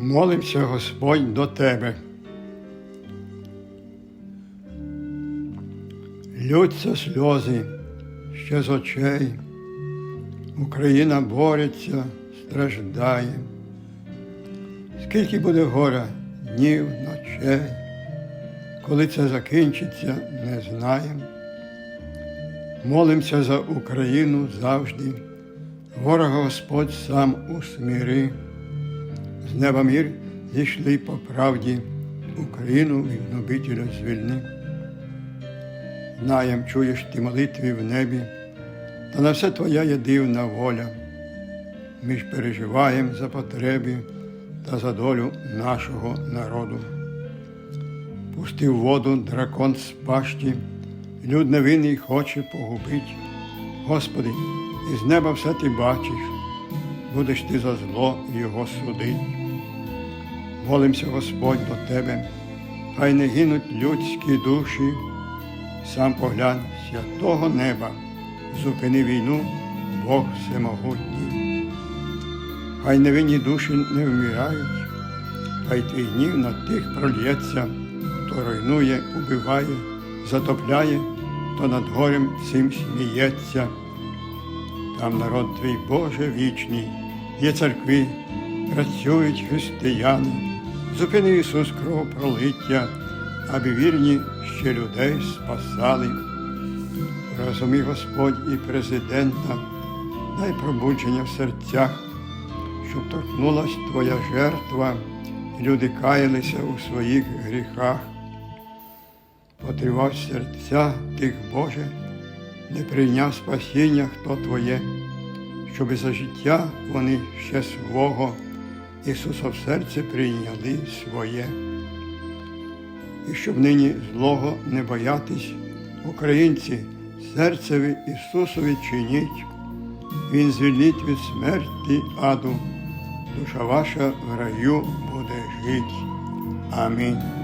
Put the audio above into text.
Молимося, Господь, до Тебе. Лються сльози ще з очей. Україна бореться, страждає. Скільки буде гора днів, ночей, коли це закінчиться, не знаємо. Молимося за Україну завжди. Ворога Господь сам усміри. З неба мір зійшли по правді, Україну від гнобителя звільни. Знаєм, чуєш ти молитві в небі, та на все твоя є дивна воля. Ми ж переживаємо за потреби та за долю нашого народу. Пустив воду дракон з пащі, люд невинний хоче погубить. Господи, із неба все ти бачиш, будеш ти за зло його судить. Молимося, Господь, до Тебе, хай не гинуть людські душі, сам поглянь святого неба, зупини війну, Бог всемогутній. Хай невинні душі не вмирають, хай твій гнів на тих прольється, хто руйнує, убиває, затопляє, то над горем всім сміється. Там народ твій Боже вічний, є церкви, працюють християни, зупини Ісус кров пролиття, аби вірні ще людей спасали. Розумій Господь і президента, дай пробудження в серцях, щоб торкнулась Твоя жертва, і люди каялися у своїх гріхах. Потривав серця тих Боже, не прийняв спасіння, хто Твоє, щоби за життя вони ще свого Ісуса в серце прийняли своє. І щоб нині злого не боятись, українці, серцеві Ісусові чиніть, Він звільнить від смерті аду, душа ваша в раю буде жить. Амінь.